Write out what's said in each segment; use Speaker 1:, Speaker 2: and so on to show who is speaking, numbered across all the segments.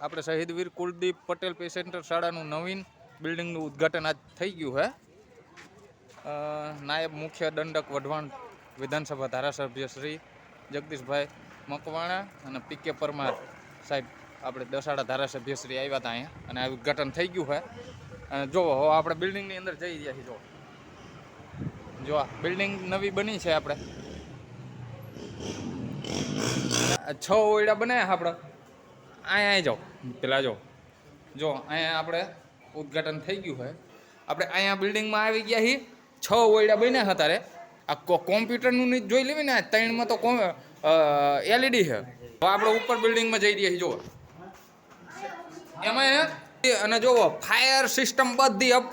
Speaker 1: આપણે શહીદ વીર કુલદીપ પટેલ પેસેન્ટર શાળાનું નવીન બિલ્ડિંગનું ઉદ્ઘાટન આજ થઈ ગયું છે નાયબ મુખ્ય દંડક વઢવાણ વિધાનસભા ધારાસભ્ય શ્રી જગદીશભાઈ મકવાણા અને પી કે પરમાર સાહેબ આપણે દસાડા ધારાસભ્ય શ્રી આવ્યા હતા અહીંયા અને આ ઉદ્ઘાટન થઈ ગયું છે અને જો, હવે આપણે બિલ્ડિંગની અંદર જઈ રહ્યા છીએ, જો. જો, આ બિલ્ડિંગ નવી બની છે આપણે. છ ઓયડા બનાવ્યા આપણે. અહીંયા અહીં જાઓ. પેલા જો જો અહીંયા આપણે ઉદ્ઘાટન થઈ ગયું હોય. આપણે અહીંયા બિલ્ડિંગમાં આવી ગયા છીએ છ ઓયડા બન્યા હતા રે આ કોમ્પ્યુટરનું ની જોઈ લેવી ને ત્રણમાં તો એલઈડી છે હવે આપણે ઉપર બિલ્ડિંગમાં જઈ રહ્યા છીએ જુઓ. એમાં અને જુઓ, ફાયર સિસ્ટમ બધી અપ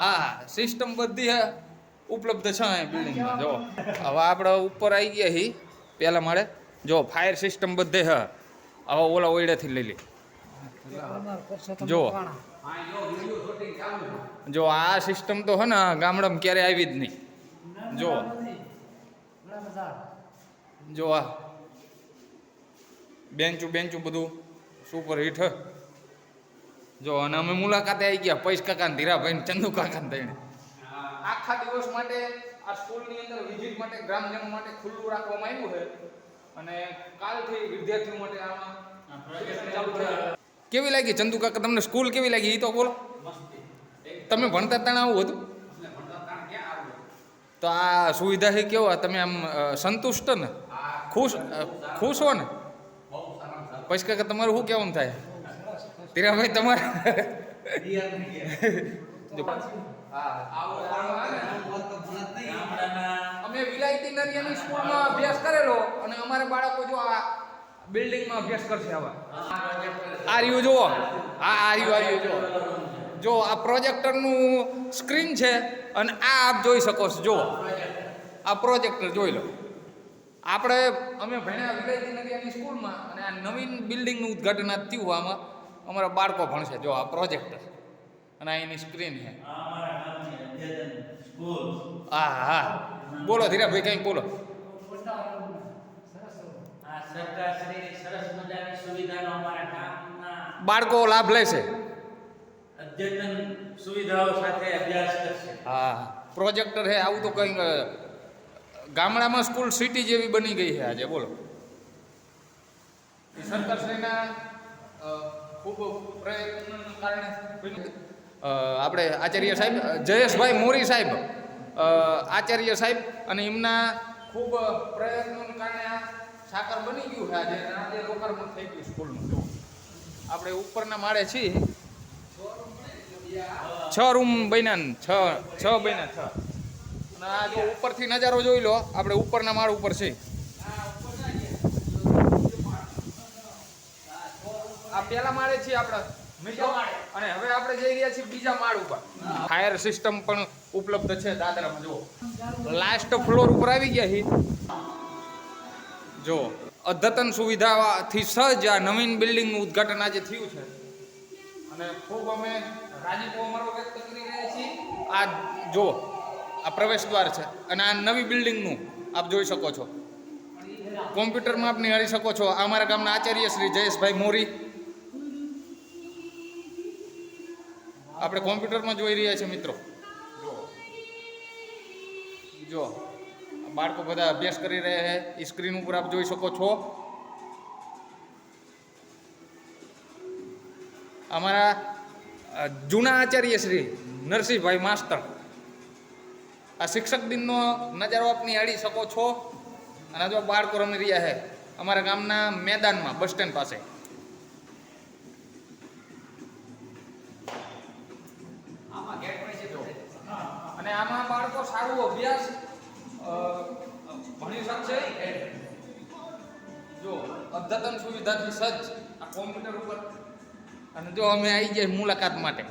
Speaker 1: હા, સિસ્ટમ બધી હે, ઉપલબ્ધ છે અહીંયા બિલ્ડિંગમાં, જુઓ. હવે આપણે ઉપર આવી ગયા છીએ પહેલાં માળે. જો ફાયર સિસ્ટમ બધે હે. હવે ઓલા ઓયડાથી લઈ લે. જો જો આ સિસ્ટમ તો હે ને ગામડામાં ક્યારે આવી જ નહીં. જો જો આ. બેન્ચું બેન્ચું બધું સુપર હિટ હે. જો અને અમે મુલાકાતે આવી ગયા, પૈસ કાકા ને ધીરાભાઈ ને ચંદુ કાકા ને આખા દિવસ માટે આ સ્કૂલની અંદર વિઝિટ માટે ગ્રામજનો માટે ખુલ્લું રાખવામાં આવ્યું છે. અને કાલથી વિદ્યાર્થીઓ માટે આમાં કેવી લાગી? ચંદુ કાકા તમને સ્કૂલ કેવી લાગી? એ તો બોલો. તમે ભણતા તાણ આવું હતું? તો આ સુવિધા છે કેવો? તમે આમ સંતુષ્ટ ને? ખુશ ખુશ હો ને? પછી કાકા તમારું શું કેવું થાય? તીરાભાઈ તમારે નરિયાની સ્કૂલમાં અભ્યાસ કરેલો અને અમારે બાળકો જો આ બિલ્ડિંગમાં અભ્યાસ કરશે આવા. આ રહ્યું જુઓ. આ આ રહ્યું આ રહ્યું જુઓ. જો આ પ્રોજેક્ટરનું સ્ક્રીન છે અને આ આપ જોઈ શકો છો જુઓ. આ પ્રોજેક્ટર જોઈ લો. આપણે અમે ભણ્યા વિલાયતી નરિયાની સ્કૂલમાં અને આ નવીન બિલ્ડિંગનું ઉદ્ઘાટન આજ થયું આમાં. અમારા બાળકો ભણશે જો આ પ્રોજેક્ટર. અને આ એની સ્ક્રીન છે. હા હા. બોલો ધીરાભાઈ કંઈક બોલો. બાળકો લાભ લેશે
Speaker 2: અદ્યતન સુવિધાઓ સાથે અભ્યાસ કરશે
Speaker 1: હા પ્રોજેક્ટર છે આવું તો કંઈક ગામડામાં સ્કૂલ સિટી જેવી બની ગઈ છે આજે બોલો. સરકારશ્રીના ખૂબ પ્રયત્નોના કારણે આપણે આચાર્ય સાહેબ જયેશભાઈ મોરી સાહેબ આચાર્ય સાહેબ અને એમના ખૂબ પ્રયત્નોને કારણે આ સાકર બની ગયું છે આજે. આજે લોકાર્પણ થઈ ગયું સ્કૂલનું. આપણે ઉપરના માળે છીએ. છ રૂમ બન્યા છ છ બન્યા છ. અને આ જો ઉપરથી નજારો જોઈ લો. આપણે ઉપરના માળ ઉપર છે આ પહેલા માળે છીએ આપણે. અને હવે આપણે જઈ રહ્યા છીએ બીજા માળ ઉપર. ફાયર સિસ્ટમ પણ ઉપલબ્ધ છે દાદરામાં, જુઓ. લાસ્ટ ફ્લોર ઉપર આવી ગયા છીએ. જો અદ્યતન સુવિધાથી સજ્જ આ નવીન બિલ્ડિંગનું ઉદ્ઘાટન આજે થયું છે. અને ખૂબ અમે રાજીપો અમારો વ્યક્ત કરી રહ્યા છીએ. આ જો આ પ્રવેશ દ્વાર છે. અને આ નવી બિલ્ડિંગનું આપ જોઈ શકો છો. કોમ્પ્યુટરમાં આપ નિહાળી શકો છો. આ અમારા ગામના આચાર્ય શ્રી જયેશભાઈ મોરી આપણે કોમ્પ્યુટરમાં જોઈ રહ્યા છીએ મિત્રો. જો, બાળકો બધા અભ્યાસ કરી રહ્યા છે. સ્ક્રીન ઉપર આપ જોઈ શકો છો. અમારા જૂના આચાર્ય શ્રી નરસિંહભાઈ માસ્તર. આ શિક્ષક દિનનો નજારો આપ નિહાળી શકો છો. અને જો બાળકો રમી રહ્યા છે. અમારા ગામના મેદાનમાં, બસ સ્ટેન્ડ પાસે અને આમાં સારું અભ્યાસ ભણી શકશે જો, અદ્યતન સુવિધાથી સજ્જ આ કોમ્પ્યુટર ઉપર. અને જો અમે આવી જઈએ મુલાકાત માટે.